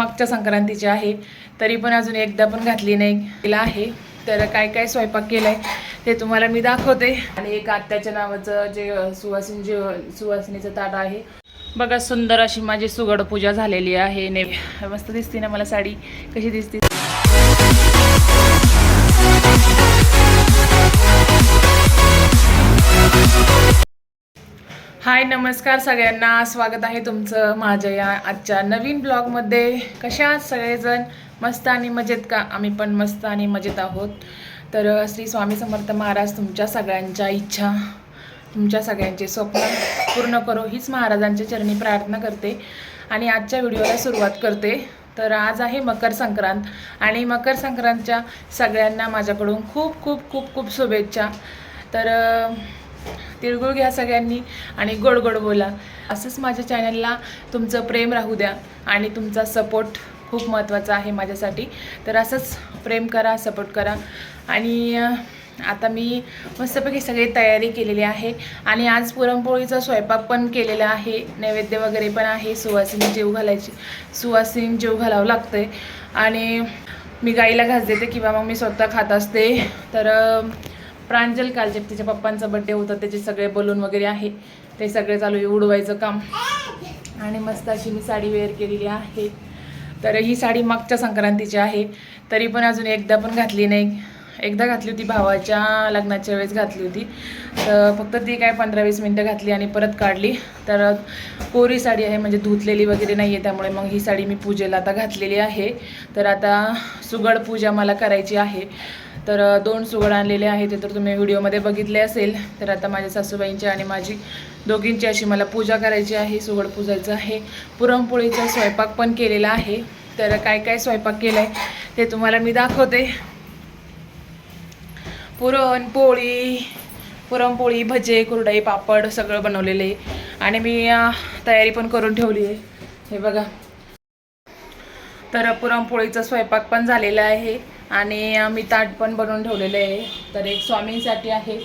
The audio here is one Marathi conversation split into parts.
मागच्या संक्रांतीची आहे. तरी पण अजून एकदा पण घातली नाही. तिला आहे. तर काय काय स्वयंपाक केलाय ते तुम्हाला मी दाखवते. आणि एक आत्याच्या नावाचं जे सुवासिन जे सुवासिनीचं ताट आहे. बघा सुंदर अशी माझी सुगड पूजा झालेली आहे. ने मस्त दिसते ना मला साडी? कशी दिसते हाय नमस्कार सगळ्यांना. स्वागत आहे तुमचं माझ्या या आजच्या नवीन ब्लॉगमध्ये. कशा आहात सगळेजण? मस्त आणि मजेत का? आम्ही पण मस्त आणि मजेत आहोत. तर श्री स्वामी समर्थ महाराज तुमच्या सगळ्यांच्या इच्छा तुमच्या सगळ्यांचे स्वप्न पूर्ण करो हीच महाराजांच्या चरणी प्रार्थना करते आणि आजच्या व्हिडिओला सुरुवात करते. तर आज आहे मकर संक्रांत आणि मकर संक्रांतच्या सगळ्यांना माझ्याकडून खूप खूप खूप खूप शुभेच्छा. तर तिळगुळ घ्या सगळ्यांनी आणि गोड गोड बोला. असंच माझ्या चॅनलला तुमचं प्रेम राहू द्या आणि तुमचा सपोर्ट खूप महत्त्वाचा आहे माझ्यासाठी. तर असंच प्रेम करा सपोर्ट करा. आणि आता मी मस्तपैकी सगळी तयारी केलेली आहे. आणि आज पुरणपोळीचा स्वयंपाक पण केलेला आहे. नैवेद्य वगैरे पण आहे. सुवासिनी जेव घालायची सुवासिनी जेव घालावं लागतंय. आणि मी गाईला घास देते किंवा मग मी स्वतः खात असते. तर प्रांजल कालचे तिच्या पप्पांचा बड्डे होता त्याचे सगळे बलून वगैरे आहे. ते सगळे चालू आहे उडवायचं काम. आणि मस्त अशी मी साडी वेअर केलेली आहे. तर ही साडी मागच्या संक्रांतीची आहे. तरी पण अजून एकदा पण घातली नाही. एकदा घातली होती भावाच्या लग्नाच्या वेळेस घातली होती. तर फक्त ती काय पंधरा वीस मिनटं घातली आणि परत काढली. तर कोरी साडी आहे म्हणजे धुतलेली वगैरे नाही आहे त्यामुळे मग ही साडी मी पूजेला आता घातलेली आहे. तर आता सुगड पूजा मला करायची आहे. तर दोन सुगड आणलेले आहे ते तर तुम्ही व्हिडिओमध्ये बघितले असेल. तर आता माझ्या सासूबाईंची आणि माझी दोघींची अशी मला पूजा करायची आहे सुगड पूजायचं आहे. पुरणपोळीचा स्वयंपाक पण केलेला आहे. तर काय काय स्वयंपाक केला आहे ते तुम्हाला मी दाखवते. पुरणपोळी पुरणपोळी भजे कुरडई पापड सगळं बनवलेलं. आहे आणि मी तयारी पण करून ठेवली आहे. हे बघा. तर पुरणपोळीचा स्वयंपाक पण झालेला आहे. आणि मी ताट पण बनवून ठेवलेलं आहे. तर एक स्वामींसाठी आहे.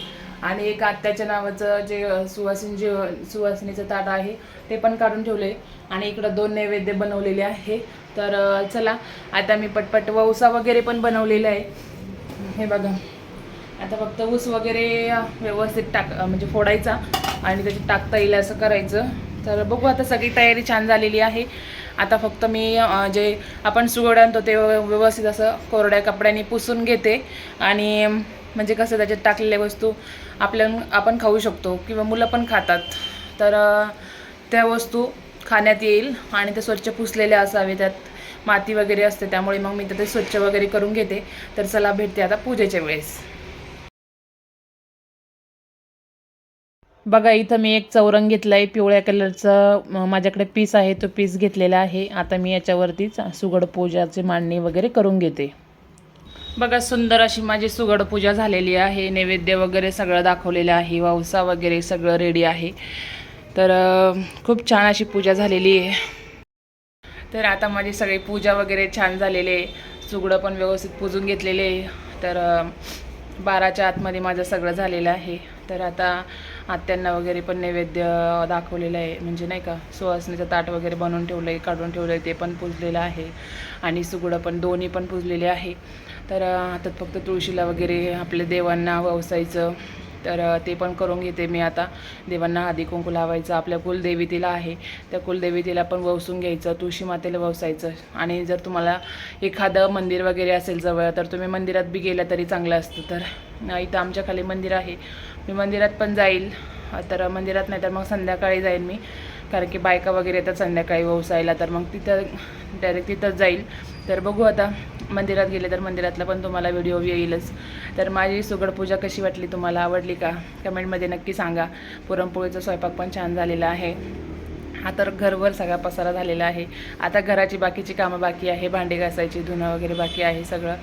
आणि एक आत्याच्या नावाचं जे सुवासिन जे सुवासिनीचं ताट आहे ते पण काढून ठेवले आणि इकडं दोन नैवेद्य बनवलेले आहे. तर चला. आता मी पटपट वौसा वगैरे पण बनवलेला आहे. हे बघा. आता फक्त ऊस वगैरे व्यवस्थित टाक म्हणजे फोडायचा आणि त्याच्यात टाकता येईल असं करायचं. तर बघू आता सगळी तयारी छान झालेली आहे. आता फक्त मी जे आपण सुगड आणतो ते व्यवस्थित असं कोरड्या कपड्याने पुसून घेते. आणि म्हणजे कसं त्याच्यात टाकलेल्या वस्तू आपल्या आपण खाऊ शकतो किंवा मुलं पण खातात. तर त्या वस्तू खाण्यात येईल आणि ते स्वच्छ पुसलेल्या असावे त्यात माती वगैरे असते त्यामुळे मग मी ते स्वच्छ वगैरे करून घेते. तर चला भेटते आता पूजेच्या वेळेस. बघा इथं मी एक चौरंग घेतला आहे पिवळ्या कलरचं. माझ्याकडे पीस आहे तो पीस घेतलेला आहे. आता मी याच्यावरतीच सुगड पूजाची मांडणी वगैरे करून घेते. बघा सुंदर अशी माझी सुगड पूजा झालेली आहे. नैवेद्य वगैरे सगळं दाखवलेलं आहे. वावसा वगैरे सगळं रेडी आहे. तर खूप छान अशी पूजा झालेली आहे. तर आता माझी सगळी पूजा वगैरे छान झालेली आहे. सुगडं पण व्यवस्थित पूजून घेतलेले तर बाराच्या आतमध्ये माझं सगळं झालेलं आहे. तर आता आत्यांना वगैरे पण नैवेद्य दाखवलेलं आहे. म्हणजे नाही का सुवासनीचं ताट वगैरे बनवून ठेवलं आहे काढून ठेवलं आहे ते पण पुजलेलं आहे. आणि सुगडं पण दोन्ही पण पुजलेले आहे. तर हातात आता फक्त तुळशीला वगैरे आपल्या देवांना व्यवसायचं तर ते पण करून घेते मी आता. देवांना आधी कुंकू लावायचं. आपल्या कुलदेवीतीला आहे. त्या कुलदेवीतीला पण ववसून घ्यायचं. तुळशी मातेला ववसायचं आणि जर तुम्हाला एखादं मंदिर वगैरे असेल जवळ तर तुम्ही मंदिरात बी गेलं तरी चांगलं असतं. तर इथं आमच्या खाली मंदिर आहे. मी मंदिरात पण जाईल. तर मंदिरात नाही तर मग संध्याकाळी जाईल मी. कारण की बायका वगैरे येतात संध्याकाळी ववसायला तर मग तिथं डायरेक्ट तिथंच जाईल. तर बघू आता. मंदिरात गेले तर मंदिरातला पण तुम्हाला व्हिडिओ येईलच. तर माझी सुगड पूजा कशी वाटली तुम्हाला? आवडली का? कमेंटमध्ये नक्की सांगा. पुरणपोळीचा स्वयंपाक पण छान झालेला आहे. हा तर घरवर सगळा पसारा झालेला आहे. आता घराची बाकीची कामं बाकी आहे. भांडी घासायची धुणं वगैरे बाकी आहे सगळं.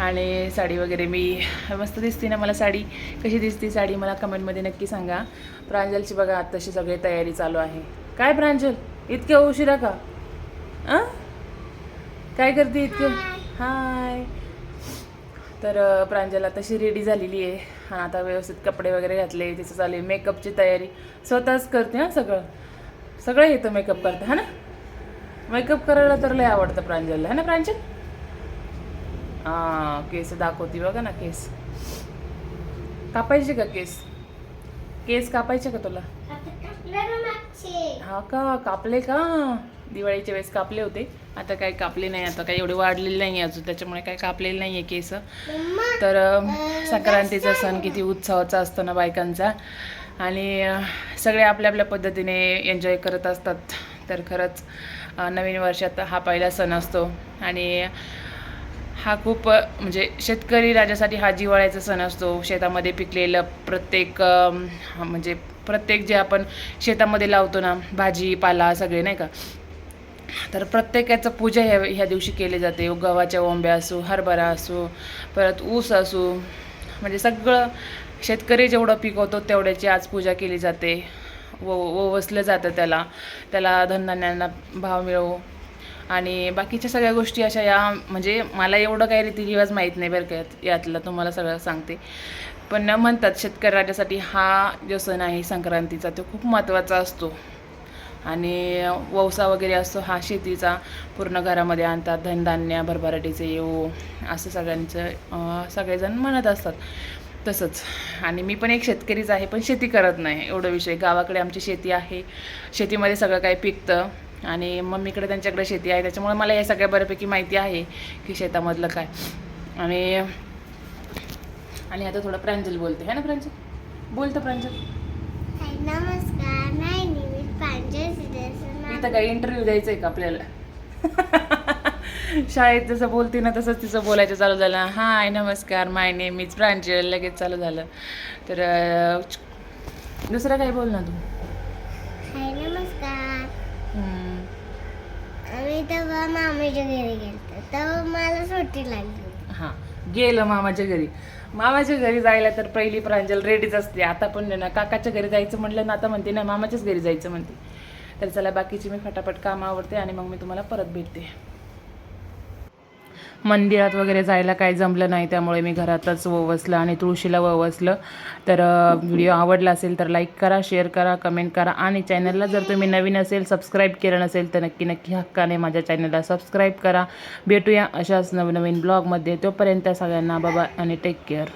आणि साडी वगैरे मी मस्त दिसते ना मला साडी? कशी दिसते साडी? मला कमेंटमध्ये नक्की सांगा. प्रांजलची बघा आत्ताशी सगळी तयारी चालू आहे. काय प्रांजल? इतक्या उशिरा का? आ? काय करते इतकं हाय. तर प्रांजला तशी रेडी झालेली आहे. हा आता व्यवस्थित कपडे वगैरे घातले तिचं चालू आहे मेकअपची तयारी. स्वतःच करते हां सगळं. सगळं येतं मेकअप करते हा ना? मेकअप करायला तर लय आवडतं प्रांजलला है ना प्रांजल? हा केस दाखवती बघा ना केस. कापायचे का केस? केस कापायचे का तुला? हा का? कापले का? दिवाळीच्या वेळेस कापले होते. आता काय कापले नाही आता काही एवढे वाढलेले नाही अजून त्याच्यामुळे काय कापलेले नाही आहे केस. तर संक्रांतीचा सण किती उत्साहाचा असतो ना बायकांचा. आणि सगळे आपल्या आपल्या पद्धतीने एन्जॉय करत असतात. तर खरंच नवीन वर्षात हा पहिला सण असतो. आणि हा खूप म्हणजे शेतकरी राजासाठी हा जिवाळ्याचा सण असतो. शेतामध्ये पिकलेलं प्रत्येक म्हणजे प्रत्येक जे आपण शेतामध्ये लावतो ना भाजीपाला सगळे नाही का? तर प्रत्येकाचं पूजा ह्या ह्या दिवशी केली जाते. गव्हाच्या ओंब्या असो हरभरा असो परत ऊस असो. म्हणजे सगळं शेतकरी जेवढं पिकवतो तेवढ्याची आज पूजा केली जाते. व वसलं जातं त्याला. त्याला धनधान्यांना भाव मिळवू आणि बाकीच्या सगळ्या गोष्टी अशा या म्हणजे मला एवढं काही रीतिरिवाज माहीत नाही बरं का यातलं तुम्हाला सगळं सांगते. पण म्हणतात शेतकऱ्याच्यासाठी हा जो सण आहे संक्रांतीचा तो खूप महत्त्वाचा असतो. आणि वौसा वगैरे असतो हा शेतीचा पूर्ण घरामध्ये आणतात धनधान्य भरभराटीचे येऊ असं सगळ्यांचं सगळेजण म्हणत असतात. तसंच. आणि मी पण एक शेतकरीच आहे पण शेती करत नाही एवढं विषय. गावाकडे आमची शेती आहे. शेतीमध्ये सगळं काही पिकतं. आणि मम्मीकडे त्यांच्याकडे शेती आहे. त्याच्यामुळे मला या सगळ्या बऱ्यापैकी माहिती आहे की शेतामधलं काय. आणि आणि आता थोडं प्रांजल बोलते. है ना प्रांजल? बोलतं प्रांजल. नमस्कार नाही मी प्रांजल सिद्धेश्वर इथं काही इंटरव्ह्यू द्यायचा आहे का आपल्याला? शाळेत जसं बोलते ना तसंच तिचं बोलायचं चालू झालं. हाय नमस्कार माय नेम इज प्रांजल लगेच चालू झालं. तर दुसरं काय बोल ना तू? हाय नमस्कार. आम्ही तेव्हा मामाच्या घरी गेलतो. तेव्हा मला सुट्टी लागली. हां. गेलं मामाच्या घरी. मामाच्या घरी जायला तर पहिली प्रांजल रेडीच असते. आता पण ना. काकाच्या घरी जायचं म्हटलं ना आता म्हणते ना मामाच्याच घरी जायचं म्हणते. तर चला बाकीची मी फटाफट काम आवडते आणि मग मी तुम्हाला परत भेटते. मंदिरात वगैरे जायला काय जमलं नाही त्यामुळे मी घरातच ववसलं आणि तुळशीला ववसलं. तर व्हिडिओ आवडला असेल तर लाईक करा शेअर करा कमेंट करा आणि चॅनलला जर तुम्ही नवीन असेल सबस्क्राईब केलं नसेल तर नक्की नक्की हक्काने माझ्या चॅनलला सबस्क्राईब करा. भेटूया अशाच नवनवीन ब्लॉगमध्ये. तोपर्यंत सगळ्यांना बाबा आणि टेक केअर